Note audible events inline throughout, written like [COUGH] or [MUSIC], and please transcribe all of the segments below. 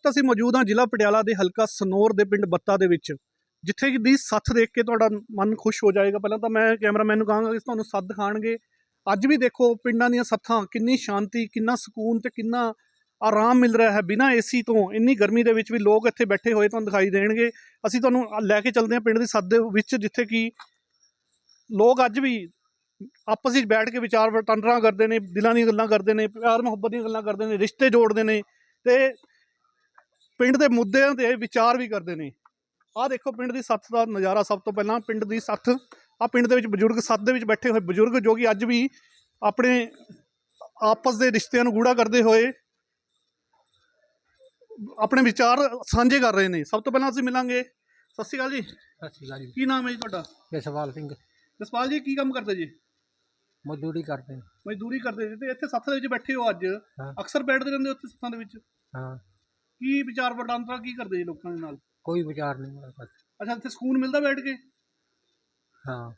ਵਕਤ ਅਸੀਂ ਮੌਜੂਦ ਹਾਂ ਜ਼ਿਲ੍ਹਾ ਪਟਿਆਲਾ ਦੇ ਹਲਕਾ ਸਨੌਰ ਦੇ ਪਿੰਡ ਬੱਤਾ ਦੇ ਵਿੱਚ, ਜਿੱਥੇ ਦੀ ਸੱਥ ਦੇਖ ਕੇ ਤੁਹਾਡਾ ਮਨ ਖੁਸ਼ ਹੋ ਜਾਏਗਾ। ਪਹਿਲਾਂ ਤਾਂ ਮੈਂ ਕੈਮਰਾਮੈਨ ਨੂੰ ਕਹਾਂਗਾ ਕਿ ਤੁਹਾਨੂੰ ਸੱਥ ਦਿਖਾਣਗੇ ਅੱਜ ਵੀ ਦੇਖੋ ਪਿੰਡਾਂ ਦੀਆਂ ਸੱਥਾਂ ਕਿੰਨੀ ਸ਼ਾਂਤੀ, ਕਿੰਨਾ ਸਕੂਨ ਤੇ ਕਿੰਨਾ ਆਰਾਮ ਮਿਲ ਰਿਹਾ ਹੈ। ਬਿਨਾਂ ਏਸੀ ਤੋਂ ਇੰਨੀ ਗਰਮੀ ਦੇ ਵਿੱਚ ਵੀ ਲੋਕ ਇੱਥੇ ਬੈਠੇ ਹੋਏ ਤੁਹਾਨੂੰ ਦਿਖਾਈ ਦੇਣਗੇ। ਅਸੀਂ ਤੁਹਾਨੂੰ ਲੈ ਕੇ ਚੱਲਦੇ ਹਾਂ ਪਿੰਡ ਦੀ ਸੱਥ ਦੇ ਵਿੱਚ, ਜਿੱਥੇ ਕਿ ਲੋਕ ਅੱਜ ਵੀ ਆਪਸ ਵਿੱਚ ਬੈਠ ਕੇ ਵਿਚਾਰ ਵਟਾਂਦਰਾ ਕਰਦੇ ਨੇ, ਦਿਲਾਂ ਦੀਆਂ ਗੱਲਾਂ ਕਰਦੇ ਨੇ, ਪਿਆਰ ਮੁਹੱਬਤ ਦੀਆਂ ਗੱਲਾਂ ਕਰਦੇ ਨੇ, ਰਿਸ਼ਤੇ ਜੋੜਦੇ ਨੇ ਤੇ ਪਿੰਡ ਦੇ ਮੁੱਦਿਆਂ ਤੇ ਵਿਚਾਰ ਵੀ ਕਰਦੇ ਨੇ। ਆਹ ਦੇਖੋ ਪਿੰਡ ਦੀ ਸੱਥ ਦਾ ਨਜ਼ਾਰਾ ਸਭ ਤੋਂ ਪਹਿਲਾਂ ਪਿੰਡ ਦੀ ਸੱਥ। ਆ ਪਿੰਡ ਦੇ ਵਿੱਚ ਬਜ਼ੁਰਗ ਸੱਥ ਦੇ ਵਿੱਚ ਬੈਠੇ ਹੋਏ ਬਜ਼ੁਰਗ ਜੋ ਕਿ ਅੱਜ ਵੀ ਆਪਣੇ ਆਪਸ ਦੇ ਰਿਸ਼ਤਿਆਂ ਨੂੰ ਗੂੜਾ ਕਰਦੇ ਹੋਏ ਆਪਣੇ ਵਿਚਾਰ ਸਾਂਝੇ ਕਰ ਰਹੇ ਨੇ। ਸਭ ਤੋਂ ਪਹਿਲਾਂ ਅਸੀਂ ਮਿਲਾਂਗੇ। ਸਤਿ ਸ਼੍ਰੀ ਅਕਾਲ ਜੀ। ਸਤਿ ਸ਼੍ਰੀ ਅਕਾਲ ਜੀ। ਕੀ ਨਾਮ ਹੈ ਜੀ ਤੁਹਾਡਾ? ਜਸਵਾਲ ਸਿੰਘ। ਜਸਪਾਲ ਜੀ ਕੀ ਕੰਮ ਕਰਦੇ ਜੀ? ਮਜ਼ਦੂਰੀ ਕਰਦੇ ਨੇ। ਮਜ਼ਦੂਰੀ ਕਰਦੇ ਜੀ ਤੇ ਇੱਥੇ ਸੱਥ ਦੇ ਵਿੱਚ ਬੈਠੇ ਹੋ ਅੱਜ। ਹਾਂ। ਅਕਸਰ ਬੈਠਦੇ ਰਹਿੰਦੇ ਹੋ ਉੱਥੇ ਸੱਥਾਂ ਦੇ ਵਿੱਚ? ਹਾਂ। ਕੀ ਵਿਚਾਰ ਵਟਾਂਦਰਾ ਕੀ ਕਰਦੇ ਜੀ ਲੋਕਾਂ ਦੇ ਨਾਲ? ਕੋਈ ਵਿਚਾਰ ਨਹੀਂ ਮੇਰਾ ਬਸ। ਅੱਛਾ ਇੱਥੇ ਸਕੂਨ ਮਿਲਦਾ ਬੈਠ ਕੇ? ਹਾਂ।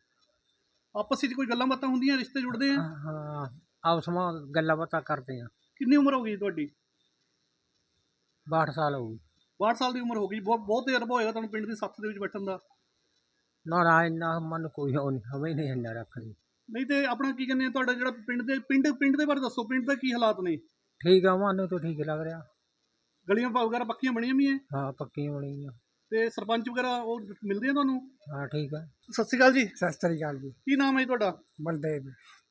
ਆਪਸ ਵਿੱਚ ਕੋਈ ਗੱਲਾਂ ਬਾਤਾਂ ਹੁੰਦੀਆਂ ਰਿਸ਼ਤੇ ਜੁੜਦੇ ਆ? ਹਾਂ ਆਪਸ ਵਿੱਚ ਗੱਲਾਂ ਬਾਤਾਂ ਕਰਦੇ ਆ। ਕਿੰਨੀ ਉਮਰ ਹੋ ਗਈ ਤੁਹਾਡੀ? 62 ਸਾਲ ਹੋ ਗਈ। 62 ਸਾਲ ਦੀ ਉਮਰ ਹੋ ਗਈ ਬਹੁਤ ਬਹੁਤ ਤਜਰਬਾ ਹੋਏਗਾ ਤੁਹਾਨੂੰ ਪਿੰਡ ਦੀ ਸੱਥ ਦੇ ਵਿੱਚ ਬੈਠਣ ਦਾ। ਨਾ ਨਾ ਇੰਨਾ ਮਨ ਕੋਈ ਹੋ ਨਹੀਂ ਹਵੇਂ ਨਹੀਂ ਇੰਨਾ ਰੱਖਦੀ। ਨਹੀਂ ਤੇ ਆਪਣਾ ਕੀ ਕਹਿੰਦੇ ਆ ਤੁਹਾਡਾ ਜਿਹੜਾ ਪਿੰਡ ਦੇ ਪਿੰਡ ਪਿੰਡ ਦੇ ਬਾਰੇ ਦੱਸੋ। ਪਿੰਡ ਦਾ ਕੀ ਹਾਲਾਤ ਨੇ? ਠੀਕ ਆ ਮਨ ਤੋਂ ਠੀਕ ਲੱਗ ਰਿਹਾ। ਗਲੀਆਂ ਵਗੈਰਾ ਪੱਕੀਆਂ ਬਣੀਆਂ ਵੀ ਹੈ ਹਾਂ ਪੱਕੀਆਂ ਬਣੀਆਂ ਤੇ ਸਰਪੰਚ ਵਗੈਰਾ ਉਹ ਮਿਲਦੇ ਆ ਤੁਹਾਨੂੰ? ਹਾਂ ਠੀਕ ਆ। ਸਤਿ ਸ਼੍ਰੀ ਅਕਾਲ ਜੀ। ਸਤਿ ਸ੍ਰੀ ਅਕਾਲ ਜੀ। ਕੀ ਨਾਮ ਹੈ ਜੀ ਤੁਹਾਡਾ? ਬਲਦੇਵ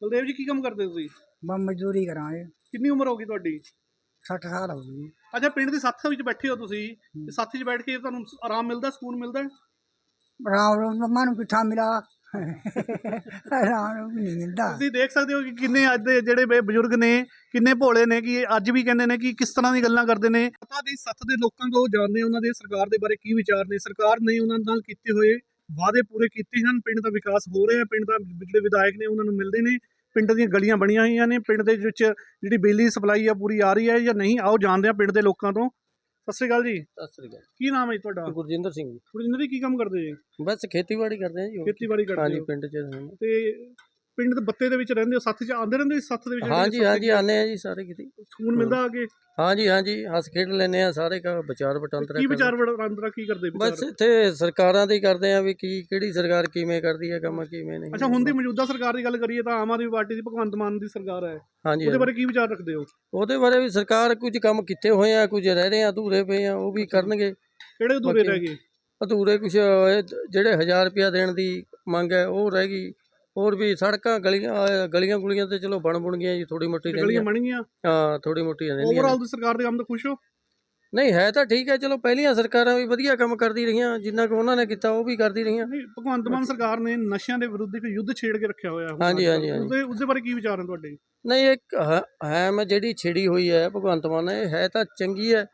ਬਲਦੇਵ ਜੀ ਕੀ ਕੰਮ ਕਰਦੇ ਤੁਸੀਂ? ਮੈਂ ਮਜ਼ਦੂਰੀ ਕਰਾਂਗੇ ਕਿੰਨੀ ਉਮਰ ਹੋ ਗਈ ਤੁਹਾਡੀ? 60 ਸਾਲ ਹੋ ਗਈ ਅੱਛਾ ਪਿੰਡ ਦੀ ਸੱਥ ਵਿੱਚ ਬੈਠੇ ਹੋ ਤੁਸੀਂ। ਤੇ ਸੱਥ 'ਚ ਬੈਠ ਕੇ ਤੁਹਾਨੂੰ ਆਰਾਮ ਮਿਲਦਾ ਸਕੂਨ ਮਿਲਦਾ? ਰਾਮ ਰਾਮ ਮੰਮਾ ਨੂੰ ਕਿੱਥਾ ਮਿਲਾ ਰਾਮ ਨੂੰ ਨਹੀਂ ਮਿਲਦਾ ਤੁਸੀਂ ਦੇਖ ਸਕਦੇ ਹੋ ਕਿ ਕਿੰਨੇ ਅੱਜ ਦੇ ਜਿਹੜੇ ਬੇ ਬਜ਼ੁਰਗ ਨੇ, ਕਿੰਨੇ ਭੋਲੇ ਨੇ, ਕਿ ਇਹ ਅੱਜ ਵੀ ਕਹਿੰਦੇ ਨੇ ਕਿ ਕਿਸ ਤਰ੍ਹਾਂ ਦੀ ਗੱਲਾਂ ਕਰਦੇ ਨੇ। ਪਤਾ ਦੀ ਸੱਥ ਦੇ ਲੋਕਾਂ ਤੋਂ ਜਾਣਦੇ ਉਹਨਾਂ ਦੇ ਸਰਕਾਰ ਦੇ ਬਾਰੇ ਕੀ ਵਿਚਾਰ ਨੇ? ਸਰਕਾਰ ਨੇ ਉਹਨਾਂ ਨਾਲ ਕੀਤੇ ਹੋਏ ਵਾਅਦੇ ਪੂਰੇ ਕੀਤੇ ਹਨ। ਪਿੰਡ ਦਾ ਵਿਕਾਸ ਹੋ ਰਿਹਾ ਹੈ। ਪਿੰਡ ਦਾ ਜਿਹੜੇ ਵਿਧਾਇਕ ਨੇ ਉਹਨਾਂ ਨੂੰ ਮਿਲਦੇ ਨੇ। ਪਿੰਡ ਦੀਆਂ ਗਲੀਆਂ ਬਣੀਆਂ ਹੋਈਆਂ ਨੇ। ਪਿੰਡ ਦੇ ਵਿੱਚ ਜਿਹੜੀ ਬਿਜਲੀ ਸਪਲਾਈ ਆ, ਪੂਰੀ ਆ ਰਹੀ ਹੈ ਜਾਂ ਨਹੀਂ, ਆਓ ਜਾਣਦੇ ਆ ਪਿੰਡ ਦੇ ਲੋਕਾਂ ਤੋਂ। ਸਤਿ ਸ਼੍ਰੀ ਅਕਾਲ ਜੀ। ਸਤਿ ਸ੍ਰੀ ਅਕਾਲ। ਕੀ ਨਾਮ ਹੈ ਜੀ ਤੁਹਾਡਾ? ਗੁਰਜਿੰਦਰ ਸਿੰਘ ਜੀ। ਗੁਰਜਿੰਦਰ ਜੀ ਕੀ ਕੰਮ ਕਰਦੇ ਜੀ? ਬਸ ਖੇਤੀਬਾੜੀ ਕਰਦੇ ਆ ਜੀ। ਖੇਤੀਬਾੜੀ ਕਰਦੇ ਹਾਂਜੀ ਹੋ। ਪਿੰਡ ਚ। ਤੇ ਪਿੰਡ ਦੇ ਬੱਤੇ ਦੇ ਵਿੱਚ ਰਹਿੰਦੇ ਹੋ ਸੱਥ 'ਚ ਆਉਂਦੇ ਰਹਿੰਦੇ ਹੋ ਸੱਥ ਦੇ ਵਿੱਚ ਹਾਂਜੀ ਹਾਂਜੀ ਆਨੇ ਆ ਜੀ ਸਾਰੇ ਕਿਤੇ। ਸਕੂਨ ਮਿਲਦਾ ਅੱਗੇ? ਹਾਂਜੀ ਹਾਂਜੀ ਹੱਸ ਖੇਡ ਲੈਨੇ ਆ ਸਾਰੇ ਕਾ ਵਿਚਾਰ ਵਟਾਂਦਰਾ ਕੀ। ਵਿਚਾਰ ਵਟਾਂਦਰਾ ਕੀ ਕਰਦੇ ਬਸ ਇੱਥੇ ਸਰਕਾਰਾਂ ਦੇ ਕਰਦੇ ਆ ਵੀ ਕੀ ਕਿਹੜੀ ਸਰਕਾਰ ਕਿਵੇਂ ਕਰਦੀ ਹੈ ਕੰਮ ਕਿਵੇਂ ਨਹੀਂ। ਅੱਛਾ ਹੁਣ ਦੀ ਮੌਜੂਦਾ ਸਰਕਾਰ ਦੀ ਗੱਲ ਕਰੀਏ ਤਾਂ ਆਮ ਆਦਮੀ ਪਾਰਟੀ ਦੀ ਭਗਵੰਤ ਮਾਨ ਦੀ ਸਰਕਾਰ ਹੈ। ਹਾਂਜੀ ਉਹਦੇ। ਬਾਰੇ ਕੀ ਵਿਚਾਰ ਰੱਖਦੇ ਹੋ? ਉਹਦੇ ਬਾਰੇ ਵੀ ਸਰਕਾਰ ਕੁਝ ਕੰਮ ਕੀਤੇ ਹੋਏ ਆ ਕੁਝ ਰਹਿ ਰਹੇ ਆ ਅਧੂਰੇ ਪਏ ਆ ਉਹ ਵੀ ਕਰਨਗੇ। ਕਿਹੜੇ ਅਧੂਰੇ ਰਹਿ ਗਏ? ਅਧੂਰੇ ਕੁਝ ਜਿਹੜੇ 1000 ਰੁਪਇਆ ਦੇਣ ਦੀ ਮੰਗ ਹੈ ਉਹ ਰਹਿ ਗਈ। ਹੋਰ ਵੀ ਸੜਕਾਂ ਗਲੀਆਂ ਗਲੀਆਂ ਗੁਲੀਆਂ ਤੇ ਚਲੋ ਬਣ ਬਣ ਗਈਆਂ ਜੀ ਥੋੜੀ ਮੋਟੀ ਗਲੀਆਂ ਬਣ ਗਈਆਂ ਹਾਂ ਥੋੜੀ ਮੋਟੀ ਰਹਿੰਦੀਆਂ ਨੇ। ਓਵਰਆਲ ਦੀ ਸਰਕਾਰ ਦੇ ਕੰਮ ਤੋਂ ਖੁਸ਼ ਹੋ ਨਹੀਂ ਹੈ ਤਾਂ ਠੀਕ ਹੈ ਚਲੋ ਪਹਿਲੀਆਂ ਸਰਕਾਰਾਂ ਵੀ ਵਧੀਆ ਕੰਮ ਕਰਦੀ ਰਹੀਆਂ ਜਿੰਨਾ ਕੁ ਉਹਨਾਂ ਨੇ ਕੀਤਾ ਉਹ ਵੀ ਕਰਦੀ ਰਹੀਆਂ ਨਹੀਂ ਭਗਵੰਤ ਮਾਨ ਸਰਕਾਰ ਨੇ ਨਸ਼ਿਆਂ ਦੇ ਵਿਰੁੱਧ ਇੱਕ ਯੁੱਧ ਛੇੜ ਕੇ ਰੱਖਿਆ ਹੋਇਆ ਹਾਂਜੀ, ਹਾਂਜੀ। ਹਾਂਜੀ। ਉਹਦੇ ਉਹਦੇ ਬਾਰੇ ਕੀ ਵਿਚਾਰ ਹਨ ਤੁਹਾਡੇ ਨਹੀਂ ਇੱਕ ਹ- ਹੈ ਮੈਂ ਜਿਹੜੀ ਛਿੜੀ ਹੋਈ ਹੈ ਭਗਵੰਤ ਮਾਨ ਨੇ ਹੈ ਤਾਂ ਚੰਗੀ ਹੈ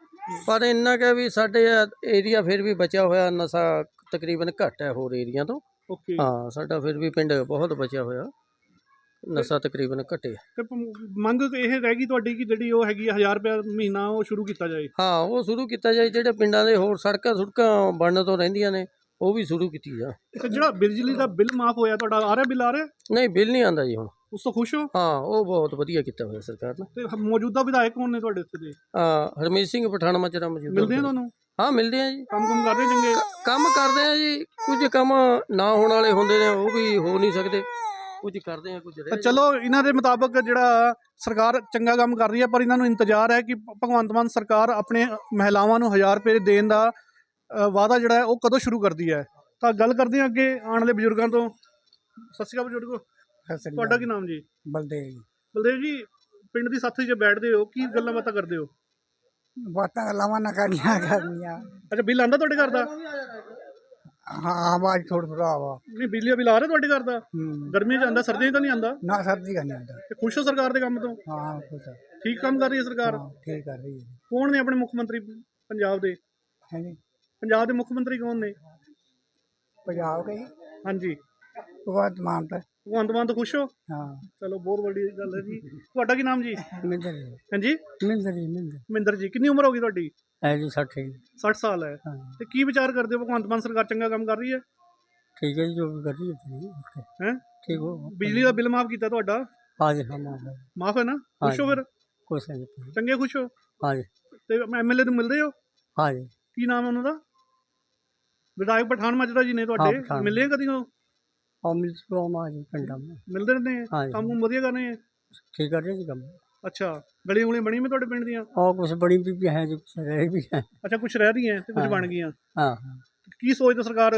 ਪਰ ਇੰਨਾ ਕਿ ਵੀ ਸਾਡੇ ਏਰੀਆ ਫਿਰ ਵੀ ਬਚਿਆ ਹੋਇਆ ਨਸ਼ਾ ਤਕਰੀਬਨ ਘੱਟ ਹੈ ਹੋਰ ਏਰੀਆ ਤੋਂ ਓਕੇ। ਹਾਂ ਸਾਡਾ ਫਿਰ ਵੀ ਪਿੰਡ ਬਹੁਤ ਬਚਿਆ ਹੋਇਆ। ਨਸ਼ਾ ਤਕਰੀਬਨ ਘਟੇ ਤੇ ਪ- ਮੰਗ ਇਹ ਰਹਿ ਗਈ ਤੁਹਾਡੀ ਕਿ ਜਿਹੜੀ ਉਹ ਹੈਗੀ 1000 ਰੁਪਏ ਮਹੀਨਾ ਉਹ ਸ਼ੁਰੂ ਕੀਤਾ ਜਾਏ? ਹਾਂ ਉਹ ਸ਼ੁਰੂ ਕੀਤਾ ਜਾਏ ਜਿਹੜੇ ਪਿੰਡਾਂ ਦੇ ਹੋਰ ਸੜਕਾਂ ਸੁੜਕਾਂ ਬਣਨ ਤੋਂ ਰਹਿੰਦੀਆਂ ਨੇ ਉਹ ਵੀ ਸ਼ੁਰੂ ਕੀਤੀ ਜਾ ਤੇ ਜਿਹੜਾ ਬਿਜਲੀ ਦਾ ਬਿੱਲ ਮਾਫ ਹੋਇਆ ਤੁਹਾਡਾ ਆ ਰਿਹਾ ਬਿੱਲ ਆ ਰਿਹਾ? ਨਹੀਂ ਬਿੱਲ ਨਹੀਂ ਆਂਦਾ ਜੀ ਹੁਣ। ਉਸ ਤੋਂ ਖੁਸ਼ ਹੋ? ਹਾਂ ਉਹ ਬਹੁਤ ਵਧੀਆ ਕੀਤਾ ਹੋਇਆ ਸਰਕਾਰ ਨੇ। ਤੇ ਹ- ਮੌਜੂਦਾ ਵਿਧਾਇਕ ਕੌਣ ਨੇ ਤੁਹਾਡੇ ਇੱਥੇ ਦੇ? ਹਾਂ ਹਰਮੀਤ ਸਿੰਘ ਪਠਾਨ ਮਚਰਾ ਮੌਜੂਦਾ ਮਿਲਦੇ ਆ ਤੁਹਾਨੂੰ? ਹਾਂ ਮਿਲਦੇ ਆ ਜੀ। ਕੰਮ ਕੰਮ ਕਰਦੇ ਚੰਗੇ? ਕੰਮ ਕਰਦੇ ਆ ਜੀ ਕੁਝ ਕੰਮ ਨਾ ਹੋਣ ਵਾਲੇ ਹੁੰਦੇ ਨੇ ਉਹ ਵੀ ਹੋ ਨਹੀਂ ਸਕਦੇ। ਕੁਝ ਕਰਦੇ ਆ ਕੁਝ ਤਾਂ ਰਹਿ ਚਲੋ ਇਹਨਾਂ ਦੇ ਮੁਤਾਬਕ ਜਿਹੜਾ ਸਰਕਾਰ ਚੰਗਾ ਕੰਮ ਕਰ ਰਹੀ ਹੈ ਪਰ ਇਹਨਾਂ ਨੂੰ ਇੰਤਜ਼ਾਰ ਹੈ ਕਿ ਭਗਵੰਤ ਮਾਨ ਸਰਕਾਰ ਆਪਣੇ ਮਹਿਲਾਵਾਂ ਨੂੰ 1000 ਰੁਪਏ ਦੇਣ ਦਾ ਵਾਅਦਾ ਜਿਹੜਾ ਹੈ ਉਹ ਕਦੋਂ ਸ਼ੁਰੂ ਕਰਦੀ ਹੈ? ਤਾਂ ਗੱਲ ਕਰਦੇ ਹਾਂ ਅੱਗੇ ਆਉਣ ਵਾਲੇ ਬਜ਼ੁਰਗਾਂ ਤੋਂ। ਸਤਿ ਸ਼੍ਰੀ ਅਕਾਲ ਬਜ਼ੁਰਗੋ। ਤੁਹਾਡਾ ਕੀ ਨਾਮ ਜੀ? ਬਲਦੇਵ ਜੀ। ਬਲਦੇਵ ਜੀ ਪਿੰਡ ਦੀ ਸਾਥੀ 'ਚ ਬੈਠਦੇ ਹੋ ਕੀ ਗੱਲਾਂ ਬਾਤਾਂ ਕਰਦੇ ਹੋ? ਬਾਤਾਂ ਲਾਵਾਂ ਨਾ ਕਰਨੀਆਂ ਕਰਨੀਆਂ। ਅੱਛਾ ਬਿੱਲ ਆਂਦਾ ਤੁਹਾਡੇ ਘਰ ਦਾ? ਹਾਂ ਆਵਾਜ਼ ਥੋੜਾ ਥੋੜਾ ਆਵਾ ਨਹੀਂ ਬਿਜਲੀ ਦਾ ਬਿੱਲ ਆ ਰਿਹਾ ਤੁਹਾਡੇ ਘਰ ਦਾ? ਹੂੰ। ਗਰਮੀਆਂ 'ਚ ਆਂਦਾ ਸਰਦੀਆਂ 'ਚ ਤਾਂ ਨਹੀਂ ਆਂਦਾ ਨਾ ਸਰਦੀ ਕਰਨੀ ਹੁੰਦਾ ਤੇ ਖੁਸ਼ ਹੋ ਸਰਕਾਰ ਦੇ ਕੰਮ ਤੋਂ? ਹਾਂ ਕੁਛ ਠੀਕ ਕੰਮ ਕਰ ਰਹੀ ਹੈ ਸਰਕਾਰ? ਹਾਂ ਠੀਕ ਕਰ ਰਹੀ ਹੈ। ਕੌਣ ਨੇ ਆਪਣੇ ਮੁੱਖ ਮੰਤਰੀ ਪੰਜਾਬ ਦੇ? ਹੈ ਜੀ। ਪੰਜਾਬ ਦੇ ਮੁੱਖ ਮੰਤਰੀ ਕੌਣ ਨੇ? ਪੰਜਾਬ ਗਈ ਹਾਂਜੀ। ਭਗਵੰਤ ਮਾਨ ਤਾਂ। ਭਗਵੰਤ ਮਾਨ ਤੋਂ ਖੁਸ਼ ਹੋ? ਹਾਂ। ਚਲੋ ਬਹੁਤ ਵੱਡੀ ਗੱਲ ਹੈ ਜੀ। ਤੁਹਾਡਾ ਕੀ ਨਾਮ ਜੀ? ਮਿੰਦਰ ਜੀ। ਹਾਂਜੀ? ਮਿੰਦਰ ਜੀ ਮਿੰਦਰ। ਮਹਿੰਦਰ ਜੀ ਕਿੰਨੀ ਉਮਰ ਹੋ ਗਈ ਤੁਹਾਡੀ? ਐ ਜੀ 60 ਸਾਲ ਹੈ। ਤੇ ਕੀ ਵਿਚਾਰ ਕਰਦੇ ਹੋ? ਭਗਵੰਤ ਮਾਨ ਸਰਕਾਰ ਚੰਗਾ ਕੰਮ ਕਰ ਰਹੀ ਹੈ? ਠੀਕ ਹੈ ਜੀ ਜੋ ਵੀ ਕਰ ਰਹੀ ਹੈ ਹੈ। ਠੀਕ ਹੋ ਬਿਜਲੀ ਦਾ ਬਿੱਲ ਮਾਫ ਕੀਤਾ ਤੁਹਾਡਾ? ਹਾਂ ਜੀ ਹਾਂ ਮਾਫ ਮਾਫ ਹੈ ਨਾ? ਖੁਸ਼ ਹੋ ਫਿਰ? ਖੁਸ਼ ਹੈ ਚੰਗੇ ਖੁਸ਼ ਹੋ? ਹਾਂ ਜੀ। ਤੇ ਐਮਐਲਏ ਨੂੰ ਮਿਲਦੇ ਹੋ? ਹਾਂ ਜੀ। ਕੀ ਨਾਮ ਹੈ ਉਹਨਾਂ ਦਾ? ਵਿਧਾਇਕ ਪਠਾਨ ਮਾਜਰਾ ਜੀ ਨੇ ਤੁਹਾਡੇ। ਮਿਲੇ ਕਦੀ ਉਹ? ਅਮਿਤ ਸ਼ਰਮਾ ਜੀ ਪਿੰਡਾਂ ਮਿਲਦੇ ਨੇ ਕੰਮ ਵਧੀਆ ਕਰਨੇ ਠੀਕ ਕਰ ਜੀ ਕੰਮ। ਅੱਛਾ ਗਲੀਆਂ ਗੁਲੀਆਂ ਬਣੀ ਮੈਂ ਤੁਹਾਡੇ ਪਿੰਡ ਦੀਆਂ और कुछ बड़ी भी, भी हैं जो कुछ रहे भी हैं ਅੱਛਾ ਕੁਝ ਰਹਿ ਰਹੀਆਂ ਤੇ ਕੁਝ ਹਾਂ। ਬਣ ਗਈਆਂ हाँ हाँ ਕੀ ਸੋਚਦੇ ਸਰਕਾਰ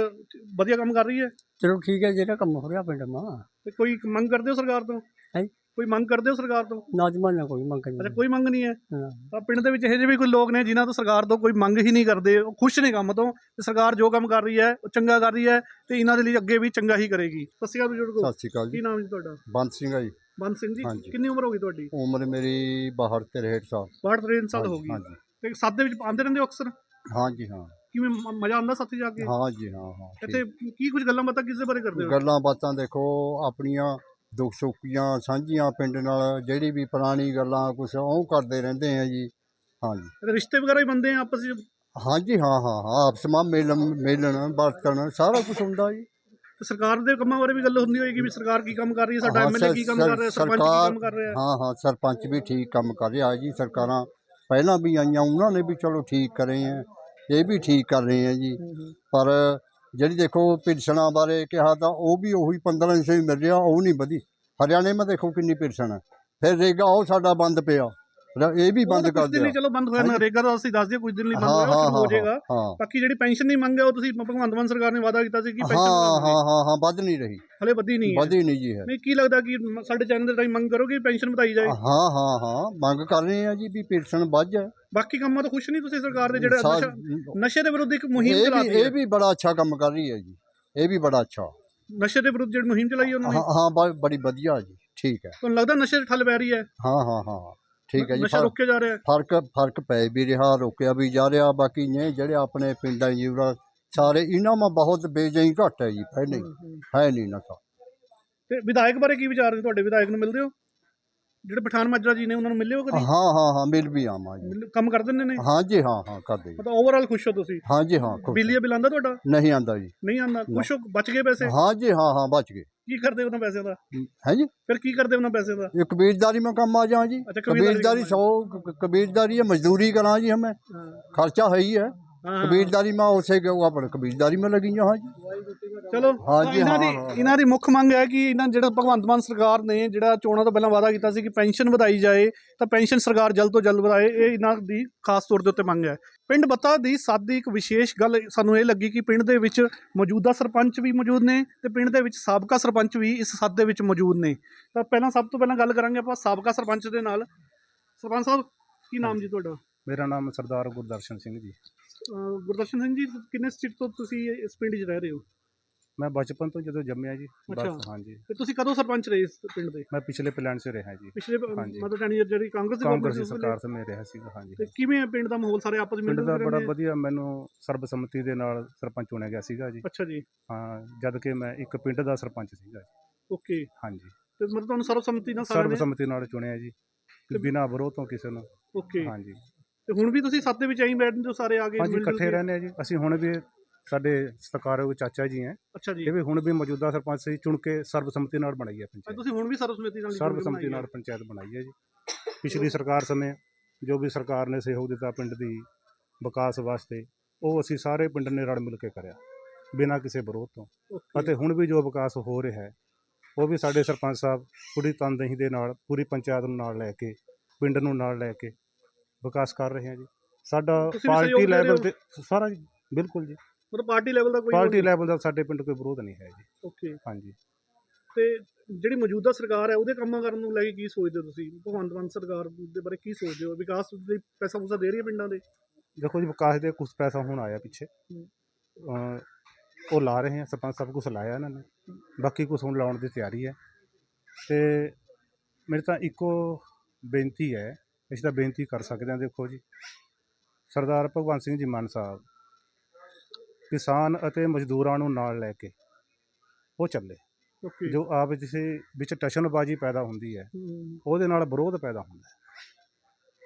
ਵਧੀਆ ਕੰਮ ਕਰ ਰਹੀ ਹੈ चलो ठीक है जेड़ा कम हो रहा पिंड में ਤੇ ਕੋਈ ਮੰਗ ਕਰਦੇ ਹੋ ਸਰਕਾਰ ਤੋਂ ਹੈਂ? ਕੋਈ ਮੰਗ ਕਰਦੇ ਹੋ ਸਰਕਾਰ ਤੋਂ नौजवान ने कोई मंग ਅੱਛਾ नहीं ਕੋਈ ਮੰਗ ਨਹੀਂ ਹੈ हाँ। ਤਾਂ ਪਿੰਡ ਦੇ ਵਿੱਚ ਇਹੋ ਜਿਹੇ ਵੀ ਕੋਈ ਲੋਕ ਨੇ ਜਿਨ੍ਹਾਂ ਤੋਂ ਸਰਕਾਰ ਤੋਂ ਕੋਈ ਮੰਗ ਹੀ ਨਹੀਂ ਕਰਦੇ ਉਹ ਖੁਸ਼ ਨੇ ਕੰਮ ਤੋਂ ਤੇ ਸਰਕਾਰ ਜੋ ਕੰਮ ਕਰ ਰਹੀ ਹੈ ਉਹ ਚੰਗਾ ਕਰ ਰਹੀ ਹੈ ਤੇ ਇਹਨਾਂ ਦੇ ਲਈ ਅੱਗੇ ਵੀ ਚੰਗਾ ਹੀ ਕਰੇਗੀ ਸਤਿ ਸ਼੍ਰੀ ਅਕਾਲ ਬਜ਼ੁਰਗੋ ਸਤਿ ਸ਼੍ਰੀ ਅਕਾਲ ਕੀ ਜੀ ਨਾਮ ਜੀ ਤੁਹਾਡਾ ਬੰਦ ਸਿੰਘ ਆ ਜੀ ਬੰਦ ਸਿੰਘ ਜੀ ਹਾਂਜੀ। ਕਿੰਨੀ ਉਮਰ ਹੋ ਗਈ ਤੁਹਾਡੀ? ਉਮਰ ਮੇਰੀ 62 ਤੇ 63 ਸਾਲ 62 ਸਾਲ ਹੋ ਗਈ। ਹਾਂਜੀ। ਤੇ ਸਾਥ ਦੇ ਵਿੱਚ ਆਉਂਦੇ ਰਹਿੰਦੇ ਹੋ ਅਕਸਰ? ਹਾਂਜੀ ਹਾਂ। ਕਿਵੇਂ ਮ- ਮਜ਼ਾ ਆਉਂਦਾ ਸਾਥੀ ਜਾ ਕੇ? ਹਾਂ ਜੀ ਹਾਂ ਹਾਂ ਠੀਕ। ਇੱਥੇ ਕੀ ਕੁਝ ਗੱਲਾਂ ਬਾਤਾਂ ਕਿਸ ਦੇ ਬਾਰੇ ਕਰਦੇ ਹੋ? ਗੱਲਾਂ ਬਾਤਾਂ ਦੇਖੋ ਆਪਣੀਆਂ ਦੁੱਖ ਸੁੱਖੀਆਂ ਸਾਂਝੀਆਂ ਪਿੰਡ ਨਾਲ ਜਿਹੜੀ ਵੀ ਪੁਰਾਣੀ ਗੱਲਾਂ ਕੁਛ ਉਹ ਕਰਦੇ ਰਹਿੰਦੇ ਆ ਜੀ। ਹਾਂਜੀ। ਤੇ ਰਿਸ਼ਤੇ ਵਗੈਰਾ ਵੀ ਬੰਦੇ ਆ ਆਪਸ ਵਿੱਚ? ਹਾਂਜੀ ਹਾਂ ਹਾਂ ਹਾਂ ਆਪਸ ਵਿੱਚ ਮਿਲਣ ਮਿਲਣ ਵਰਤਣ ਸਾਰਾ ਕੁਝ ਹੁੰਦਾ ਜੀ। ਤੇ ਸਰਕਾਰ ਦੇ ਕੰਮਾਂ ਬਾਰੇ ਵੀ ਗੱਲ ਹੁੰਦੀ ਹੋਏਗੀ ਵੀ ਸਰਕਾਰ ਕੀ ਕੰਮ ਕਰ ਰਹੀ ਹੈ ਸਾਡਾ ਹਾਂ, ਐਮਐਲਏ ਕੀ ਕੰਮ ਕਰ ਰਿਹਾ ਸਰਪੰਚ ਕੀ ਸਰਕਾਰ- ਕੰਮ ਕਰ ਰਿਹਾ। ਹਾਂ ਹਾਂ ਸਰਪੰਚ ਵੀ ਠੀਕ ਕੰਮ ਕਰ ਰਿਹਾ ਜੀ ਸਰਕਾਰਾਂ ਪਹਿਲਾਂ ਵੀ ਆਈਆਂ ਉਹਨਾਂ ਨੇ ਵੀ ਚਲੋ ਠੀਕ ਕਰੇ ਆ ਇਹ ਵੀ ਠੀਕ ਕਰ ਰਹੇ ਆ ਜੀ। ਪਰ ਜਿਹੜੀ ਦੇਖੋ ਪਿਲਸਣਾ ਬਾਰੇ ਕਿਹਾ ਤਾਂ ਉਹ ਵੀ ਉਹੀ 15 ਸੌ ਹੀ ਮਿਲ ਰਿਹਾ ਉਹ ਨਹੀਂ ਵਧੀ। ਹਰਿਆਣੇ ਮੈਂ ਦੇਖੋ ਕਿੰਨੀ ਪਿਲਸਣ ਹੈ। ਫਿਰ ਰੇਗਾ ਉਹ ਸਾਡਾ ਬੰਦ ਪਿਆ। ਇਹ ਵੀ ਬੰਦ ਕਰ ਦਿਆ। ਚਲੋ ਬੰਦ ਹੋਇਆ। ਨਰੇਗਾ ਦਾ ਅਸੀਂ ਦੱਸ ਦਈਏ ਕੁਝ ਦਿਨ ਲਈ ਬੰਦ ਹਾਂ ਹੋਇਆ ਹਾਂ ਹੋ ਹਾਂ ਜਾਏਗਾ। ਹਾਂ ਬਾਕੀ ਜਿਹੜੀ ਪੈਨਸ਼ਨ ਦੀ ਮੰਗ ਹੈ ਉਹ ਤੁਸੀਂ ਭਗਵੰਤ ਮਾਨ ਸਰਕਾਰ ਨੇ ਵਾਅਦਾ ਕੀਤਾ ਸੀ ਕਿ ਹਾਂ ਪੈਨਸ਼ਨ ਹਾਂ ਹਾਂ ਹਾਂ ਵੱਧ ਨਹੀਂ ਰਹੀ। ਹਲੇ ਵਧੀ ਨਹੀਂ ਹੈ। ਵਧੀ ਨਹੀਂ ਜੀ ਹੈ। ਨਹੀਂ ਕੀ ਲੱਗਦਾ ਕਿ ਸਾਡੇ ਚੈਨਲ ਦੇ ਰਾਹੀਂ ਮੰਗ ਕਰੋਗੇ ਪੈਨਸ਼ਨ ਵਧਾਈ ਜਾਏ? ਹਾਂ ਹਾਂ ਹਾਂ ਮੰਗ ਕਰ ਰਹੇ ਆ ਜੀ ਵੀ ਪਿਲਸਣ ਵੱਧ ਜਾਏ। ਬਾਕੀ ਕੰਮਾਂ ਤੋਂ ਖੁਸ਼ ਨਹੀਂ ਤੁਸੀਂ ਸਰਕਾਰ ਦੇ ਜਿਹੜਾ ਨਸ਼ਾ ਦੇ ਵਿਰੁੱਧ ਇੱਕ ਮੁਹਿੰਮ ਚਲਾਤੀ ਵੀ ਹੈ ਇਹ ਵੀ ਬੜਾ ਅੱਛਾ ਕੰਮ ਕਰ ਰਹੀ ਹੈ ਜੀ। ਇਹ ਵੀ ਬੜਾ ਅੱਛਾ। ਨਸ਼ੇ ਦੇ ਵਿਰੁੱਧ ਜਿਹੜੀ ਮੁਹਿੰਮ ਚਲਾਈ ਹੈ ਉਹਨਾਂ। ਨੇ ਹਾਂ ਹਾਂ ਬੜੀ ਵਧੀਆ ਜੀ। ਠੀਕ ਹੈ। ਤੁਹਾਨੂੰ ਲੱਗਦਾ ਨਸ਼ੇ 'ਚ ਠੱਲ ਪੈ ਰਹੀ ਹੈ? ਹਾਂ ਹਾਂ ਹਾਂ। ਠੀਕ ਹੈ ਜੀ ਨਸ਼ਾ ਰੋਕਿਆ ਜਾ ਰਿਹਾ ਫ਼ਰਕ ਫ਼ਰਕ ਪੈ ਵੀ ਰਿਹਾ ਰੋਕਿਆ ਵੀ ਜਾ ਰਿਹਾ ਬਾਕੀ ਨੇ ਜਿਹੜੇ ਆਪਣੇ ਪਿੰਡਾਂ ਜੀਵਰਾ ਸਾਰੇ ਇਹਨਾਂ ਮਾ ਬਹੁਤ ਬੇਜਈ ਘੱਟ ਹੈ ਜੀ ਪਹਿਲੇ ਹੀ। ਹੈ ਨਹੀਂ ਨਸ਼ਾ ਤੇ ਵਿਧਾਇਕ ਬਾਰੇ ਕੀ ਵਿਚਾਰ ਨੇ? ਤੁਹਾਡੇ ਵਿਧਾਇਕ ਨੂੰ ਮਿਲਦੇ ਹੋ? ਜਿਹੜੇ ਪਠਾਨ ਮਾਜਰਾ ਜੀ ਨੇ ਉਹਨਾਂ ਨੂੰ ਮਿਲੇ ਕਦੀ? ਹਾਂ ਹਾਂ ਹਾਂ ਮਿਲ ਵੀ ਆਵਾਂ ਜੀ। ਕੰਮ ਕਰ ਦਿੰਦੇ ਨੇ? ਹਾਂ ਜੀ ਹਾਂ ਹਾਂ ਕਰਦੇ ਜੀ। ਮਤਲਬ ਓਵਰਆਲ ਖੁਸ਼ ਹੋ ਤੁਸੀਂ? ਹਾਂ ਜੀ ਹਾਂ ਖੁਸ਼। ਬਿਜਲੀ ਦਾ ਤੁਹਾਡਾ? ਨਹੀਂ ਆਂਦਾ ਜੀ। ਨਹੀਂ ਆਂਦਾ ਖੁਸ਼ ਹੋ? ਬਚ ਗਏ ਪੈਸੇ? ਹਾਂ ਜੀ ਹਾਂ ਹਾਂ ਬਚ ਗਏ। ਕੀ ਕਰਦੇ ਉਹਨਾਂ ਪੈਸੇ ਦਾ? ਹੈ ਜੀ। ਫਿਰ ਕੀ ਕਰਦੇ ਉਹਨਾਂ ਪੈਸੇ ਦਾ? ਇਹ ਕਬੀਰਦਾਰੀ ਮੈਂ ਕੰਮ ਆ ਜਾ। ਜੀ ਕਬੀਰਦਾਰੀ ਕਬੀਰਦਾਰੀ ਕਬੀਰਦਾਰੀ ਹੈ ਮਜ਼ਦੂਰੀ ਕਰਾਂ ਜੀ ਹਮੇ। ਖਰਚਾ ਹੈ ਹੀ ਹੈ। ਕਬੀਲਦਾਰੀ ਮੈਂ ਉਸੇ ਗਏ ਆਪਣ ਕਬੀਲਦਾਰੀ ਮੈਂ ਲੱਗੀ ਹਾਂ ਜੀ। ਚਲੋ ਹਾਂਜੀ, ਇਹਨਾਂ ਦੀ ਇਹਨਾਂ ਦੀ ਮੁੱਖ ਮੰਗ ਹੈ ਕਿ ਇਹਨਾਂ ਜਿਹੜਾ ਭਗਵੰਤ ਮਾਨ ਸਰਕਾਰ ਨੇ ਜਿਹੜਾ ਚੋਣਾਂ ਤੋਂ ਪਹਿਲਾਂ ਵਾਅਦਾ ਕੀਤਾ ਸੀ ਕਿ ਪੈਨਸ਼ਨ ਵਧਾਈ ਜਾਏ ਤਾਂ ਪੈਨਸ਼ਨ ਸਰਕਾਰ ਜਲਦ ਤੋਂ ਜਲਦ ਵਧਾਏ ਇਹ ਇਹਨਾਂ ਦੀ ਖਾਸ ਤੌਰ ਦੇ ਉੱਤੇ ਮੰਗ ਹੈ। ਪਿੰਡ ਬੱਤਾ ਦੀ ਸੱਦ ਦੀ ਇੱਕ ਵਿਸ਼ੇਸ਼ ਗੱਲ ਸਾਨੂੰ ਇਹ ਲੱਗੀ ਕਿ ਪਿੰਡ ਦੇ ਵਿੱਚ ਮੌਜੂਦਾ ਸਰਪੰਚ ਵੀ ਮੌਜੂਦ ਨੇ ਤੇ ਪਿੰਡ ਦੇ ਵਿੱਚ ਸਾਬਕਾ ਸਰਪੰਚ ਵੀ ਇਸ ਸੱਦ ਦੇ ਵਿੱਚ ਮੌਜੂਦ ਨੇ। ਤਾਂ ਪਹਿਲਾਂ ਸਭ ਤੋਂ ਪਹਿਲਾਂ ਗੱਲ ਕਰਾਂਗੇ ਆਪਾਂ ਸਾਬਕਾ ਸਰਪੰਚ ਦੇ ਨਾਲ। ਸਰਪੰਚ ਸਾਹਿਬ ਕੀ ਨਾਮ ਜੀ ਤੁਹਾਡਾ? ਮੇਰਾ ਨਾਮ ਸਰਦਾਰ ਗੁਰਦਰਸ਼ਨ ਸਿੰਘ ਜੀ। ਗੁਰਦਰਸ਼ਨ ਸਿੰਘ ਜੀ ਕਿੰਨੇ ਸਟੇਟ ਤੋਂ ਤੁਸੀਂ ਇਸ ਪਿੰਡ 'ਚ ਰਹਿ ਰਹੇ ਹੋ? ਮੈਂ ਬਚਪਨ ਤੋਂ ਜਦੋਂ ਜੰਮਿਆ ਜੀ ਅੱਛਾ। ਹਾਂਜੀ। ਤੇ ਤੁਸੀਂ ਕਦੋਂ ਸਰਪੰਚ ਰਹੇ ਇਸ ਪਿੰਡ ਦੇ? ਮੈਂ ਪਿਛਲੇ ਪਲਾਨ 'ਚ ਰਿਹਾ ਜੀ। ਪਿਛਲੇ ਹਾਂਜੀ। ਮਤਲਬ ਜਾਨੀ ਜਿਹੜੀ ਕਾਂਗਰਸ ਦੀ government ਕਾਂਗਰਸੀ ਸੀ ਉਸ ਵੇਲੇ। ਸਰਕਾਰ ਸਮੇਂ ਰਿਹਾ ਸੀਗਾ ਹਾਂਜੀ ਤੇ ਕਿਵੇਂ ਹੈ ਪਿੰਡ ਦਾ ਮਾਹੌਲ? ਸਾਰੇ ਆਪਸ ਵਿੱਚ ਪਿੰਡ ਦਾ ਬੜਾ ਰਹਿੰਦੇ? ਵਧੀਆ ਮੈਨੂੰ ਸਰਬਸੰਮਤੀ ਦੇ ਨਾਲ ਸਰਪੰਚ ਚੁਣਿਆ ਗਿਆ ਸੀਗਾ ਜੀ। ਅੱਛਾ ਜੀ। ਹਾਂ ਜਦ ਕਿ ਮੈਂ ਇੱਕ ਪਿੰਡ ਦਾ ਸਰਪੰਚ ਸੀਗਾ ਜੀ। ਓਕੇ। ਹਾਂਜੀ। ਤੇ ਮਤਲਬ ਤੁਹਾਨੂੰ ਸਰਬਸੰਮਤੀ ਨਾਲ ਸਾਰਿਆਂ ਨੇ? ਸਰਬਸੰਮਤੀ ਨਾਲ ਚੁਣਿਆ ਜੀ ਤੇ- ਬਿਨਾਂ ਵਿਰੋਧ ਤੋਂ ਕਿਸੇ ਨੂੰ। ਓਕੇ। ਹਾਂਜੀ। ਤੇ ਹੁਣ ਵੀ ਤੁਸੀਂ ਸੱਤ ਦੇ ਵਿੱਚ ਐਂ ਬੈਠਦੇ ਹੋ ਸਾਰੇ ਆ ਕੇ ਹਾਂਜੀ ਮਿਲ ਜੁਲ ਇਕੱਠੇ ਕੇ? ਰਹਿੰਦੇ ਆ ਜੀ। ਅਸੀਂ ਹੁਣ ਵੀ ਸਾਡੇ ਸਤਿਕਾਰਯੋਗ ਚਾਚਾ ਜੀ ਹੈ। ਅੱਛਾ ਜੀ। ਇਹ ਵੀ ਹੁਣ ਵੀ ਮੌਜੂਦਾ ਸਰਪੰਚ ਸੀ ਚੁਣ ਕੇ ਸਰਬਸੰਮਤੀ ਨਾਲ ਬਣਾਈ ਹੈ ਪੰਚਾਇਤ। ਤੁਸੀਂ ਹੁਣ ਵੀ ਸਰਬਸੰਮਤੀ ਨਾਲ ਹੀ ਚੁਣ ਸਰਬਸੰਮਤੀ ਬਣਾਈ ਨਾਲ। ਪੰਚਾਇਤ ਬਣਾਈ ਹੈ ਜੀ। ਪਿਛਲੀ ਸਰਕਾਰ ਸਮੇਂ ਜੋ ਵੀ ਸਰਕਾਰ ਨੇ ਸਹਿਯੋਗ ਦਿੱਤਾ ਪਿੰਡ ਦੀ ਵਿਕਾਸ ਵਾਸਤੇ ਉਹ ਅਸੀਂ ਸਾਰੇ ਪਿੰਡ ਨੇ ਰਲ ਮਿਲ ਕੇ ਕਰਿਆ ਬਿਨਾਂ ਕਿਸੇ ਵਿਰੋਧ ਤੋਂ। Okay, ਅਤੇ ਹੁਣ ਵੀ ਜੋ ਵਿਕਾਸ ਹੋ ਰਿਹਾ ਹੈ ਉਹ ਵੀ ਸਾਡੇ ਸਰਪੰਚ ਸਾਹਿਬ ਪੂਰੀ ਤਨਦੇਹੀ ਦੇ ਨਾਲ ਪੂਰੀ ਪੰਚਾਇਤ ਨੂੰ ਨਾਲ ਲੈ ਕੇ ਪਿੰਡ ਨੂੰ ਨਾਲ ਲੈ ਕੇ ਵਿਕਾਸ ਕਰ ਰਹੇ ਹਾਂ ਜੀ। ਸਾਡਾ ਤੁਸੀਂ ਵੀ ਸਹਿਯੋਗ ਪਾਰਟੀ ਦੇ ਰਹੇ ਲੈਵਲ ਹੋ? ਤੇ ਸਾਰਾ ਜੀ ਬਿਲਕੁਲ ਜੀ। ਮਤਲਬ ਪਾਰਟੀ ਲੈਵਲ ਦਾ ਕੋਈ ਪਾਰਟੀ ਲੈਵਲ ਦਾ ਸਾਡੇ ਪਿੰਡ ਕੋਈ ਵਿਰੋਧ ਨਹੀਂ ਹੈ ਜੀ। ਓਕੇ ਹਾਂਜੀ। ਤੇ ਜਿਹੜੀ ਮੌਜੂਦਾ ਸਰਕਾਰ ਹੈ ਉਹਦੇ ਕੰਮਾਂ ਕਰਨ ਨੂੰ ਲੈ ਕੇ ਕੀ ਸੋਚਦੇ ਹੋ ਤੁਸੀਂ? ਭਗਵੰਤ ਮਾਨ ਸਰਕਾਰ ਦੇ ਬਾਰੇ ਕੀ ਸੋਚਦੇ ਹੋ? ਵਿਕਾਸ ਲਈ ਪੈਸਾ ਪੂਸਾ ਦੇ ਰਹੀ ਹੈ ਪਿੰਡਾਂ ਦੇ? ਦੇਖੋ ਜੀ ਵਿਕਾਸ ਦੇ ਕੁਝ ਪੈਸਾ ਹੁਣ ਆਇਆ ਪਿੱਛੇ। ਅਹ ਉਹ ਲਾ ਰਹੇ ਹੈ ਸਰਪੰਚ ਸਾਹਿਬ ਕੁਝ ਲਾਇਆ ਇਹਨਾਂ ਨੇ। ਬਾਕੀ ਕੁਝ ਹੁਣ ਲਾਉਣ ਦੀ ਤਿਆਰੀ ਹੈ। ਤੇ ਮੇਰੇ ਤਾਂ ਇੱਕੋ ਬੇਨਤੀ ਹੈ ਅਸੀਂ ਤਾਂ ਬੇਨਤੀ ਕਰ ਸਕਦੇ ਹਾਂ ਦੇਖੋ ਜੀ। ਸਰਦਾਰ ਭਗਵੰਤ ਸਿੰਘ ਜੀ ਮਾਨ ਸਾਹਿਬ ਕਿਸਾਨ ਅਤੇ ਮਜ਼ਦੂਰਾਂ ਨੂੰ ਨਾਲ ਲੈ ਕੇ ਉਹ ਚੱਲੇ। ਓਕੇ। ਜੋ ਆਪ ਜਿਸੇ ਵਿੱਚ ਟਸ਼ਨਬਾਜ਼ੀ ਪੈਦਾ ਹੁੰਦੀ ਹੈ ਉਹਦੇ ਨਾਲ ਵਿਰੋਧ ਪੈਦਾ ਹੁੰਦਾ ਹੈ।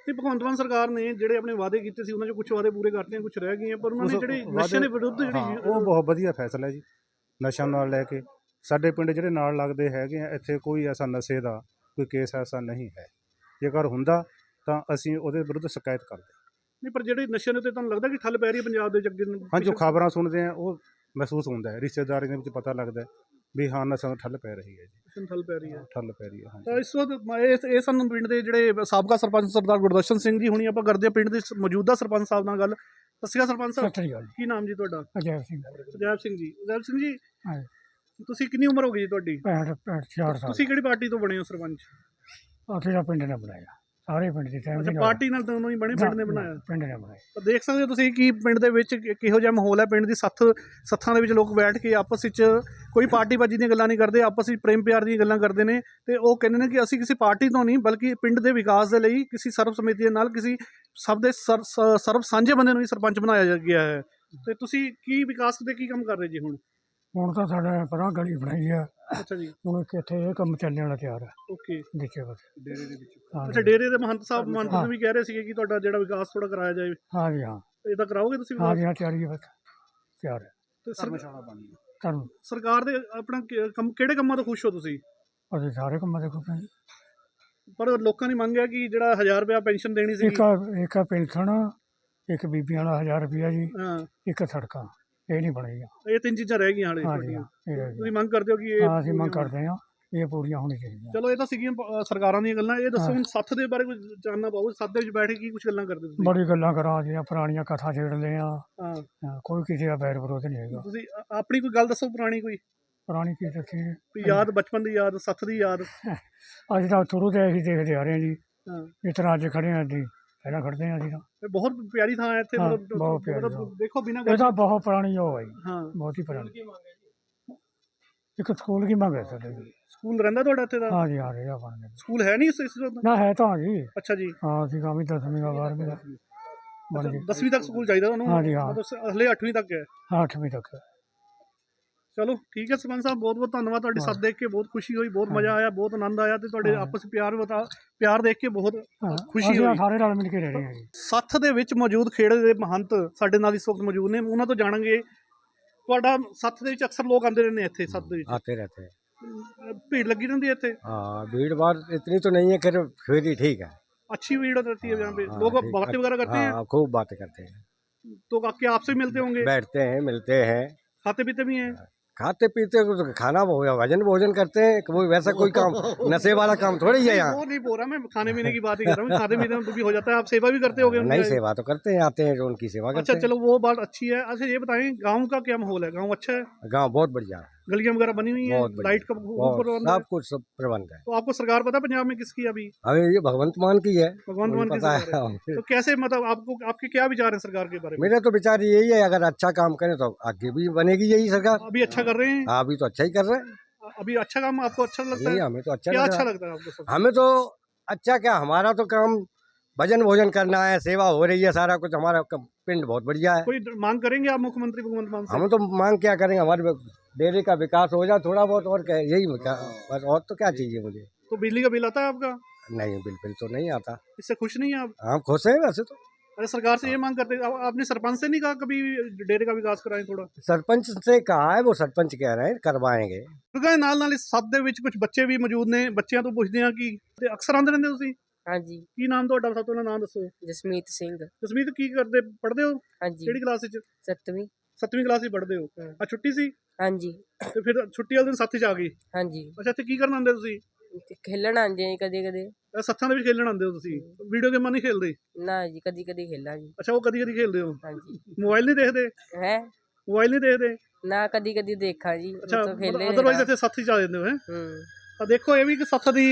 ਤੇ ਭਗਵੰਤ ਮਾਨ ਸਰਕਾਰ ਨੇ ਜਿਹੜੇ ਆਪਣੇ ਵਾਅਦੇ ਕੀਤੇ ਸੀ ਉਹਨਾਂ 'ਚ ਕੁਝ ਵਾਅਦੇ ਪੂਰੇ ਕਰਤੇ ਕੁਝ ਰਹਿ ਗਏ ਪਰ ਉਹਨਾਂ ਨੇ ਜਿਹੜੇ ਨਸ਼ੇ ਦੇ ਵਿਰੁੱਧ ਜਿਹੜੀ ਉਹ ਬਹੁਤ ਵਧੀਆ ਫੈਸਲਾ ਹੈ ਜੀ ਨਸ਼ਾ ਨਾਲ ਲੈ ਕੇ। ਸਾਡੇ ਪਿੰਡ ਜਿਹੜੇ ਨਾਲ ਲੱਗਦੇ ਹੈਗੇ ਆ ਇੱਥੇ ਕੋਈ ਐਸਾ ਨਸ਼ੇ ਦਾ ਕੋਈ ਕੇਸ ਐਸਾ ਨਹੀਂ ਹੈ। ਜੇਕਰ ਹੁੰਦਾ ਤਾਂ ਅਸੀਂ ਉਹਦੇ ਵਿਰੁੱਧ ਸ਼ਿਕਾਇਤ ਕਰਦੇ ਨਹੀਂ ਪਰ ਜਿਹੜੇ ਨਸ਼ਿਆਂ ਦੇ ਉੱਤੇ ਤੁਹਾਨੂੰ ਲੱਗਦਾ ਕਿ ਠੱਲ ਪੈ ਰਹੀ ਹੈ ਪੰਜਾਬ ਦੇ ਜੱਗੇ ਨੂੰ? ਹਾਂ ਜੋ ਖਬਰਾਂ ਸੁਣਦੇ ਆ ਉਹ ਮਹਿਸੂਸ ਹੁੰਦਾ ਹੈ। ਰਿਸ਼ਤੇਦਾਰਾਂ ਦੇ ਵਿੱਚ ਪਤਾ ਲੱਗਦਾ ਹੈ ਵੀ ਹਾਂ ਨਸ਼ਾ ਨੂੰ ਠੱਲ ਪੈ ਰਹੀ ਹੈ ਜੀ। ਠੱਲ ਪੈ ਰਹੀ ਹੈ। ਠੱਲ ਪੈ ਰਹੀ ਹੈ ਹਾਂ ਤਾਂ ਇਸ ਵਕਤ ਮ- ਇਹ ਇਹ ਸਾਨੂੰ ਪਿੰਡ ਦੇ ਜਿਹੜੇ ਸਾਬਕਾ ਸਰਪੰਚ ਸਰਦਾਰ ਗੁਰਦਰਸ਼ਨ ਸਿੰਘ ਜੀ ਹੁਣੀ ਆਪਾਂ ਕਰਦੇ ਹਾਂ ਪਿੰਡ ਦੇ ਸ- ਮੌਜੂਦਾ ਸਰਪੰਚ ਸਾਹਿਬ ਨਾਲ ਗੱਲ। ਸਤਿ ਸ਼੍ਰੀ ਅਕਾਲ ਸਰਪੰਚ ਸਾਹਿਬ। ਕੀ ਨਾਮ ਜੀ ਤੁਹਾਡਾ? ਅਜੈ ਸਿੰਘ। ਅਜੈਬ ਸਿੰਘ ਜੀ। ਅਜੈਬ ਸਿੰਘ ਜੀ ਹਾਂ। ਤੁਸੀਂ ਕਿੰਨੀ ਉਮਰ ਹੋ ਗਈ ਜੀ ਤੁਹਾਡੀ? 65 64 ਸਾਲ। ਤੁਸੀਂ ਕਿਹੜੀ ਪਾਰਟੀ ਤੋਂ ਬਣੇ ਹੋ ਸਰਪੰਚ? ਉੱਥੇ ਦਾ ਪਿੰਡ ਨੇ ਬਣਾਇਆ। ਸਾਰੇ ਪਿੰਡ ਦੀ ਅੱਛਾ ਸਹਿਮਤੀ ਪਾਰਟੀ ਨਾਲ ਦੋਨੋਂ ਹੀ ਬਣੇ ਪਿੰਡ ਨੇ ਬਣਾਇਆ। ਪਿੰਡ ਨੇ ਬਣਾਇਆ। ਤਾਂ ਦੇਖ ਸਕਦੇ ਹੋ ਤੁਸੀਂ ਕਿ ਪਿੰਡ ਦੇ ਵਿੱਚ ਕਿ- ਕਿਹੋ ਜਿਹਾ ਮਾਹੌਲ ਹੈ ਪਿੰਡ ਦੀ ਸੱਥ ਸੱਥਾਂ ਦੇ ਵਿੱਚ ਲੋਕ ਬੈਠ ਕੇ ਆਪਸ ਵਿੱਚ ਕੋਈ ਪਾਰਟੀ ਬਾਜੀ ਦੀਆਂ ਗੱਲਾਂ ਨਹੀਂ ਕਰਦੇ ਆਪਸ ਵਿੱਚ ਪ੍ਰੇਮ ਪਿਆਰ ਦੀਆਂ ਗੱਲਾਂ ਕਰਦੇ ਨੇ ਤੇ ਉਹ ਕਹਿੰਦੇ ਨੇ ਕਿ ਅਸੀਂ ਕਿਸੇ ਪਾਰਟੀ ਤੋਂ ਨਹੀਂ ਬਲਕਿ ਪਿੰਡ ਦੇ ਵਿਕਾਸ ਦੇ ਲਈ ਕਿਸੇ ਸਰਬ ਸਮਿਤੀ ਦੇ ਨਾਲ ਕਿਸੇ ਸਭ ਦੇ ਸਰ- ਸ- ਸਰਬ ਸਾਂਝੇ ਬੰਦੇ ਨੂੰ ਹੀ ਸਰਪੰਚ ਬਣਾਇਆ ਜਾ- ਗਿਆ ਹੈ। ਤੇ ਤੁਸੀਂ ਕੀ ਵਿਕਾਸ ਦੇ ਕੀ ਕੰਮ ਕਰ ਰਹੇ ਜੀ ਹੁਣ? ਹੁਣ ਤਾਂ ਸਾਡਾ ਪਰਾਂ ਗਲੀ ਬਣਾਈ ਆ। ਅੱਛਾ ਜੀ। ਹੁਣ ਕਿੱਥੇ ਇਹ ਕੰਮ ਚੱਲਣ ਵਾਲਾ ਤਿਆਰ ਹੈ ਓਕੇ। ਵਿੱਚੇ ਬਸ ਡੇਰੇ ਦੇ ਵਿੱਚ। ਹਾਂ ਅੱਛਾ ਡੇਰੇ ਦੇ ਮਹੰਤ ਸਾਹਿਬ ਮਹੰਤ ਵੀ ਕਹਿ ਰਹੇ ਸੀਗੇ ਕਿ ਤੁਹਾਡਾ ਜਿਹੜਾ ਵਿਕਾਸ ਥੋੜਾ ਕਰਾਇਆ ਜਾਏ। ਹਾਂ ਜੀ ਹਾਂ। ਇਹ ਤਾਂ ਕਰਾਓਗੇ ਤੁਸੀਂ ਹਾਂ ਜੀ ਹਾਂ ਤਿਆਰੀ ਹੈ ਬਸ। ਤਿਆਰ ਹੈ। ਤੇ ਸਰ- ਧਰਮਸ਼ਾਲਾ ਬਣੀ ਤੁਹਾਨੂੰ ਸਰਕਾਰ ਦੇ ਆਪਣਾ ਕੰਮ ਕਿਹੜੇ ਕੰਮਾਂ ਤੋਂ ਖੁਸ਼ ਹੋ ਤੁਸੀਂ? ਅਸੀਂ ਸਾਰੇ ਕੰਮਾਂ ਦੇ ਖੁਸ਼ ਹਾਂ ਜੀ। ਪਰ ਲੋਕਾਂ ਦੀ ਮੰਗ ਹੈ ਕਿ ਜਿਹੜਾ 1000 ਰੁਪਇਆ ਪੈਨਸ਼ਨ ਦੇਣੀ ਸੀ ਇੱਕ ਇੱਕ ਪੈਨਸ਼ਨ ਇੱਕ ਬੀਬੀਆਂ ਵਾਲਾ 1000 ਰੁਪਿਆ ਜੀ ਹਾਂ। ਇੱਕ ਸੜਕਾਂ। ਇਹ ਨਹੀਂ ਬਣੀਆਂ ਇਹ ਤਿੰਨ ਚੀਜ਼ਾਂ ਰਹਿ ਗਈਆਂ ਹਾਲੇ ਹਾਂ ਜੀ ਤੁਹਾਡੀਆਂ ਹਾਂ ਇਹ ਰਹਿ ਤੁਸੀਂ ਮੰਗ ਕਰਦੇ ਹੋ ਕਿ ਇਹ ਹਾਂ ਅਸੀਂ ਮੰਗ ਕਰਦੇ ਹਾਂ ਇਹ ਪੂਰੀਆਂ ਹੋਣੀਆਂ ਚਾਹੀਦੀਆਂ। ਚਲੋ ਇਹ ਤਾਂ ਸੀਗੀਆਂ ਅ, ਸਰਕਾਰਾਂ ਦੀਆਂ ਗੱਲਾਂ। ਇਹ ਦੱਸੋ। ਹੁਣ ਸੱਥ ਦੇ ਬਾਰੇ ਕੁਝ ਜਾਣਨਾ ਪਾਓ। ਸੱਥ ਦੇ ਵਿੱਚ ਬੈਠ ਕੇ ਕੀ ਕੁਝ ਗੱਲਾਂ ਕਰਦੇ ਤੁਸੀਂ? ਬੜੀ ਗੱਲਾਂ ਕਰਾਂ ਜੀਆਂ ਪੁਰਾਣੀਆਂ ਕਥਾ ਛੇੜਦੇ ਆ ਹਾਂ। ਹਾਂ, ਕੋਈ ਕਿਸੇ ਦਾ ਬੈਰ ਵਿਰੋਧ ਨਹੀਂ ਹੈਗਾ। ਤੁਸੀਂ ਅ- ਆਪਣੀ ਕੋਈ ਗੱਲ ਦੱਸੋ ਪੁਰਾਣੀ ਕੋਈ? ਪੁਰਾਣੀ ਕੀ ਦੱਸੀ? ਜੀ? ਕੋਈ ਯਾਦ ਬਚਪਨ ਦੀ ਯਾਦ ਸੱਥ ਦੀ ਯਾਦ? ਅਸੀਂ ਤਾਂ ਸ਼ੁਰੂ ਤੋਂ ਅਸੀਂ ਦੇਖਦੇ ਆ ਰਹੇ ਹਾਂ ਜੀ। ਹਾਂ। ਇਸ ਤਰ੍ਹਾਂ ਅੱਜ ਖੜੇ ਹਾਂ ਜੀ। ਪਹਿਲਾਂ ਖੜਦੇ ਹਾਂ ਅਸੀਂ ਤਾਂ। ਇਹ ਬਹੁਤ ਪਿਆਰੀ ਥਾਂ ਹੈ ਇੱਥੇ ਹਾਂ, ਮਤਲਬ ਬਹੁਤ ਪਿਆਰੀ ਮਤਲਬ ਥਾਂ। ਦੇਖੋ ਬਿਨਾਂ ਇਹ ਤਾਂ ਬਹੁਤ ਪੁਰਾਣੀ ਉਹ ਹੈ ਜੀ। ਹਾਂ। ਬਹੁਤ ਹੀ ਪੁਰਾਣੀ। ਇੱਕ ਸਕੂਲ ਕੀ ਮੰਗ ਹੈ ਸਾਡੇ ਜੀ ਸਕੂਲ ਰਹਿੰਦਾ ਤੁਹਾਡਾ ਇੱਥੇ ਦਾ ਹਾਂ ਜੀ ਹਾਂ ਰਿਹਾ ਬਣ ਗਿਆ। ਸਕੂਲ ਹੈ ਨਹੀਂ ਇਸ ਇਸ ਵਕਤ? ਨਾ ਹੈ ਤਾਂ ਜੀ। ਅੱਛਾ ਜੀ। ਹਾਂ ਅਸੀਂ ਕਾਮੀ ਦਸਵੀਂ ਦਾ ਬਾਰਵੀਂ ਦਾ। ਬਣ ਗਏ 10ਵੀਂ ਤੱਕ ਸਕੂਲ ਚਾਹੀਦਾ ਤੁਹਾਨੂੰ? ਹਾਂ ਜੀ, ਹਾਂ। ਮਤਲਬ ਹਲੇ 8ਵੀਂ ਤੱਕ ਹੈ? ਹਾਂ ਅੱਠਵੀਂ ਤੱਕ ਚਲੋ ਠੀਕ ਹੈ ਸਰਪੰਚ ਸਾਹਿਬ ਬਹੁਤ ਬਹੁਤ ਧੰਨਵਾਦ ਤੁਹਾਡੀ ਹਾਂ। ਸੱਦ ਦੇਖ ਕੇ ਬਹੁਤ ਖੁਸ਼ੀ ਹੋਈ ਬਹੁਤ ਮਜ਼ਾ ਆਇਆ ਬਹੁਤ ਆਨੰਦ ਆਇਆ ਤੇ ਤੁਹਾਡੇ ਹਾਂ। ਆਪਸ ਪਿਆਰ ਬਤਾ ਪਿਆਰ ਦੇਖ ਕੇ ਬਹੁਤ ਹਾਂ ਖੁਸ਼ੀ ਅਸੀਂ ਤਾਂ ਹੋਈ। ਸਾਰੇ ਰਲ ਮਿਲ ਕੇ ਰਹਿ ਰਹੇ ਹਾਂ ਜੀ ਸੱਥ ਦੇ ਵਿੱਚ ਮੌਜੂਦ ਖੇੜੇ ਦੇ ਮਹੰਤ ਸਾਡੇ ਨਾਲ ਇਸ ਵਕਤ ਮੌਜੂਦ ਨੇ ਉਹਨਾਂ ਤੋਂ ਜਾਣਾਂਗੇ ਤੁਹਾਡਾ ਸੱਥ ਦੇ ਵਿੱਚ ਅਕਸਰ ਲੋਕ ਆਉਂਦੇ ਰਹਿੰਦੇ ਇੱਥੇ ਸੱਥ ਦੇ ਵਿੱਚ आते रहते हैं ਅਹ ਭੀੜ ਲੱਗੀ ਰਹਿੰਦੀ ਹੈ ਇੱਥੇ हाँ भीड़ भाड़ इतनी तो नहीं है फिर फिर ही ठीक है अच्छी भीड़ रहती है यहाँ पे हाँ, लोग ठीक। बातें वगैरह करते हैं हाँ खूब बातें करते हैं तो आपके आपसे मिलते होंगे बैठते हैं मिलते हैं खाते पीते भी हैं खाते पीते तो खाना हो गया भजन भोजन करते हैं वो वैसा कोई काम [LAUGHS] नशे वाला काम थोड़ी है यहाँ। नहीं बोल रहा मैं खाने पीने की बात ही कर रहा हूँ खाने पीने में तो भी हो जाता है आप सेवा भी करते हो नहीं सेवा तो करते हैं आते हैं जो उनकी सेवा अच्छा करते अच्छा चलो वो बात अच्छी है अच्छा ये बताएँ गाँव का क्या माहौल है? गाँव अच्छा है? गाँव बहुत बढ़िया है। गलियाँ वगैरह बनी हुई हैं बहुत बढ़िया। लाइट का बहुत प्रबंध है? सब कुछ सब प्रबंध है। तो आपको सरकार पता है पंजाब में किसकी है अभी? हमें ये भगवंत मान की है। भगवंत मान की पता सरकार है। है तो कैसे मतलब आपको आपके क्या विचार हैं सरकार के बारे में? मेरा तो विचार यही है अगर अच्छा काम करें तो आगे भी बनेगी यही सरकार। अभी अच्छा कर रहे हैं? हाँ, अभी तो अच्छा ही कर रहे हैं। अभी अच्छा काम आपको अच्छा लगता है? हमें तो अच्छा क्या लग। अच्छा रहा लगता है आपको सब? हमें तो अच्छा क्या हमारा तो काम भजन भोजन करना है सेवा हो रही है सारा कुछ हमारा कम- पिंड बहुत बढ़िया है। कोई मांग करेंगे आप मुख्यमंत्री भगवंत मान से? हम तो मांग क्या करेंगे हमारे डेरे का विकास हो जाए थोड़ा बहुत और क्या यही क्या बस और तो क्या चाहिए मुझे तो बिजली का बिल आता है आपका नहीं बिल्कुल तो नहीं आता इससे खुश नहीं है आप हम खुश हैं वैसे तो अरे सरकार से ये मांग करते हैं आप- आपने सरपंच से नहीं कहा कभी डेरे का विकास कराएं थोड़ा सरपंच से कहा है वो सरपंच कह रहे हैं करवाएंगे ਬਜ਼ੁਰਗਾਂ ਦੇ ਨਾਲ ਨਾਲ ਇਸ ਸੱਤ ਦੇ ਵਿੱਚ ਕੁਝ ਬੱਚੇ ਵੀ ਮੌਜੂਦ ਨੇ ਬੱਚਿਆਂ ਤੋਂ ਪੁੱਛਦੇ ਆ ਕਿ ਤੇ ਅਕਸਰ ਆਉਂਦੇ ਰਹਿੰਦੇ ਤੁਸੀਂ ਹਾਂਜੀ ਕੀ ਨਾਮ ਤੁਹਾਡਾ ਸਭ ਤੋਂ ਪਹਿਲਾਂ ਨਾਮ ਦੱਸੋ ਜਸਮੀਤ ਸਿੰਘ ਜਸਮੀਤ ਕੀ ਕਰਦੇ ਪੜ੍ਹਦੇ ਹੋ ਹਾਂਜੀ ਕਿਹੜੀ ਕਲਾਸ ਵਿੱਚ ਸੱਤਵੀਂ ਸੱਤਵੀਂ ਕਲਾਸ ਵਿੱਚ ਪੜ੍ਹਦੇ ਹੋ। ਆ ਛੁੱਟੀ ਸੀ? ਹਾਂਜੀ। ਤੇ ਫਿਰ ਛੁੱਟੀ ਵਾਲੇ ਦਿਨ ਸੱਥ 'ਚ ਆ ਗਈ? ਹਾਂਜੀ। ਅੱਛਾ ਇੱਥੇ ਕੀ ਕਰਨ ਆਉਂਦੇ ਤੁਸੀਂ? ਤੇ ਖੇਲਣ ਆਉਂਦੇ ਆ ਕਦੇ ਕਦੇ ਸੱਥਾਂ ਦੇ ਵਿੱਚ ਖੇਲਣ ਆਉਂਦੇ ਹੋ ਤੁਸੀਂ? ਵੀਡੀਓ ਗੇਮਾਂ ਨਹੀਂ ਖੇਲਦੇ? ਨਾ ਜੀ ਕਦੀ ਕਦੀ ਖੇਲਾਂਗੇ ਅੱਛਾ ਉਹ ਕਦੀ ਕਦੀ ਖੇਲਦੇ ਹੋ? ਹਾਂਜੀ। ਮੋਬਾਈਲ ਨਹੀਂ ਦੇਖਦੇ? ਹੈ? ਮੋਬਾਈਲ ਨਹੀਂ ਦੇਖਦੇ? ਨਾ ਕਦੀ ਕਦੀ ਦੇਖਾਂ ਜੀ ਅੱਛਾ ਉਹ ਤਾਂ ਖੇਲੇ ਅਦਰਵਾਈਜ਼ ਇੱਥੇ ਸੱਥ 'ਚ ਆ ਜਾਂਦੇ ਹੋ ਹੈਂ? ਹੂੰ। ਤਾਂ ਦੇਖੋ ਇਹ ਵੀ ਕਿ ਸੱਥ ਦੀ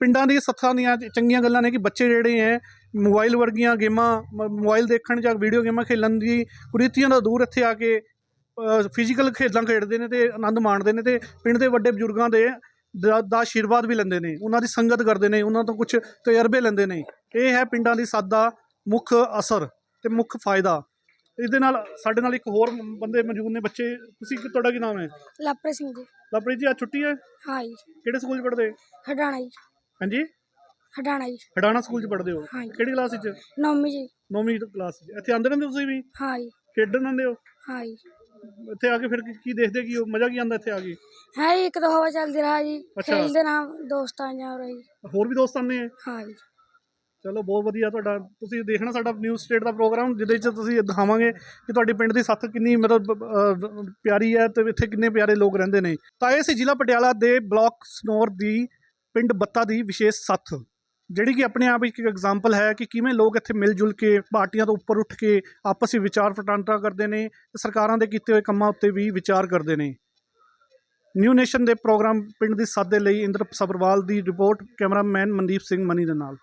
ਪਿੰਡਾਂ ਦੀ ਸੱਥਾਂ ਦੀਆਂ ਚੰਗੀਆਂ ਗੱਲਾਂ ਨੇ ਕਿ ਬੱਚੇ ਜਿਹੜੇ ਹੈ ਮੋਬਾਈਲ ਵਰਗੀਆਂ ਗੇਮਾਂ ਮੋਬਾਈਲ ਦੇਖਣ ਜਾਂ ਵੀਡੀਓ ਗੇਮਾਂ ਖੇਲਣ ਦੀ ਕੁਰੀਤੀਆਂ ਤੋਂ ਦੂਰ ਇੱਥੇ ਆ ਕੇ ਫਿਜ਼ੀਕਲ ਖੇਡਾਂ ਖੇਡਦੇ ਨੇ ਤੇ ਆਨੰਦ ਮਾਣਦੇ ਨੇ ਤੇ ਪਿੰਡ ਦੇ ਵੱਡੇ ਬਜ਼ੁਰਗਾਂ ਦੇ ਦਾ ਦਾ ਆਸ਼ੀਰਵਾਦ ਵੀ ਲੈਂਦੇ ਨੇ ਉਹਨਾਂ ਦੀ ਸੰਗਤ ਕਰਦੇ ਨੇ ਉਹਨਾਂ ਤੋਂ ਕੁਝ ਤਜਰਬੇ ਲੈਂਦੇ ਨੇ। ਇਹ ਹੈ ਪਿੰਡਾਂ ਦੀ ਸੱਥ ਦਾ ਮੁੱਖ ਅਸਰ ਤੇ ਮੁੱਖ ਫਾਇਦਾ। ਇਹਦੇ ਨਾਲ ਸਾਡੇ ਨਾਲ ਇੱਕ ਹੋਰ ਬੰਦੇ ਮੌਜੂਦ ਨੇ ਬੱਚੇ ਤੁਸੀਂ ਤੁਹਾਡਾ ਕੀ ਨਾਮ ਹੈ? ਲਾਪਰੇ ਸਿੰਘ ਜੀ। ਲਵਪ੍ਰੀਤ ਜੀ ਅੱਜ ਛੁੱਟੀ ਹੈ? ਹਾਂ ਜੀ। ਕਿਹੜੇ ਸਕੂਲ ਪੜ੍ਹਦੇ? ਹਟਾਣਾ ਜੀ। ਹਾਂਜੀ? ਹਟਾਣਾ ਜੀ। ਹਡਾਣਾ ਸਕੂਲ 'ਚ ਪੜ੍ਹਦੇ ਹੋ? ਹਾਂਜੀ। ਕਿਹੜੀ ਕਲਾਸ ਵਿੱਚ? ਨੌਵੀਂ ਜੀ। ਨੌਵੀਂ ਕਲਾਸ 'ਚ ਇੱਥੇ ਆਉਂਦੇ ਰਹਿੰਦੇ ਤੁਸੀਂ ਵੀ? ਹਾਂ ਜੀ। ਖੇਡਣ ਆਉਂਦੇ ਹੋ? ਹਾਂ ਜੀ। ਇੱਥੇ ਆ ਕੇ ਫਿਰ ਕੀ- ਕੀ ਦੇਖਦੇ ਕੀ ਹੋ ਮਜ਼ਾ ਕੀ ਆਉਂਦਾ ਇੱਥੇ ਆ ਕੇ? ਹੈ ਜੀ ਇੱਕ ਤਾਂ ਹਵਾ ਚੱਲਦੀ ਰਹਾ ਜੀ। ਅੱਛਾ। ਖੇਲਦੇ ਨਾ ਦੋਸਤਾਂ ਜਾਂ। ਰਹੀ ਹੋਰ ਵੀ ਦੋਸਤ ਆਉਂਦੇ ਆ? ਹਾਂ ਜੀ। ਚਲੋ ਬਹੁਤ ਵਧੀਆ ਤੁਹਾਡਾ। ਤੁਸੀਂ ਦੇਖਣਾ ਸਾਡਾ ਨਿਊਜ਼ ਸਟੇਟ ਦਾ ਪ੍ਰੋਗਰਾਮ ਜਿਹਦੇ ਵਿੱਚ ਤੁਸੀਂ ਦਿਖਾਵਾਂਗੇ ਕਿ ਤੁਹਾਡੇ ਪਿੰਡ ਦੀ ਸੱਥ ਕਿੰਨੀ ਮਤਲਬ ਅਹ, ਪਿਆਰੀ ਹੈ ਤੇ ਇੱਥੇ ਕਿੰਨੇ ਪਿਆਰੇ ਲੋਕ ਰਹਿੰਦੇ ਨੇ। ਤਾਂ ਇਹ ਸੀ ਜ਼ਿਲ੍ਹਾ ਪਟਿਆਲਾ ਦੇ ਬਲਾਕ ਸਨੌਰ ਦੀ ਪਿੰਡ ਬੱਤਾ ਦੀ ਵਿਸ਼ੇਸ਼ ਸੱਥ। ਜਿਹੜੀ ਕਿ ਆਪਣੇ ਆਪ ਇੱਕ ਐਗਜ਼ਾਮਪਲ ਹੈ ਕਿ ਕਿਵੇਂ ਲੋਕ ਇੱਥੇ ਮਿਲ ਜੁਲ ਕੇ ਪਾਰਟੀਆਂ ਤੋਂ ਉੱਪਰ ਉੱਠ ਕੇ ਆਪਸ ਵਿੱਚ ਵਿਚਾਰ ਫਟਾਂਟਾ ਕਰਦੇ ਨੇ ਤੇ ਸਰਕਾਰਾਂ ਦੇ ਕੀਤੇ ਹੋਏ ਕੰਮਾਂ ਉੱਤੇ ਵੀ ਵਿਚਾਰ ਕਰਦੇ ਨੇ। ਨਿਊ ਨੇਸ਼ਨ ਦੇ ਪ੍ਰੋਗਰਾਮ ਪਿੰਡ ਦੀ ਸੱਥ ਦੇ ਲਈ ਇੰਦਰ ਸਬਰਵਾਲ ਦੀ ਰਿਪੋਰਟ, ਕੈਮਰਾਮੈਨ ਮਨਦੀਪ ਸਿੰਘ ਮਨੀ ਦੇ ਨਾਲ।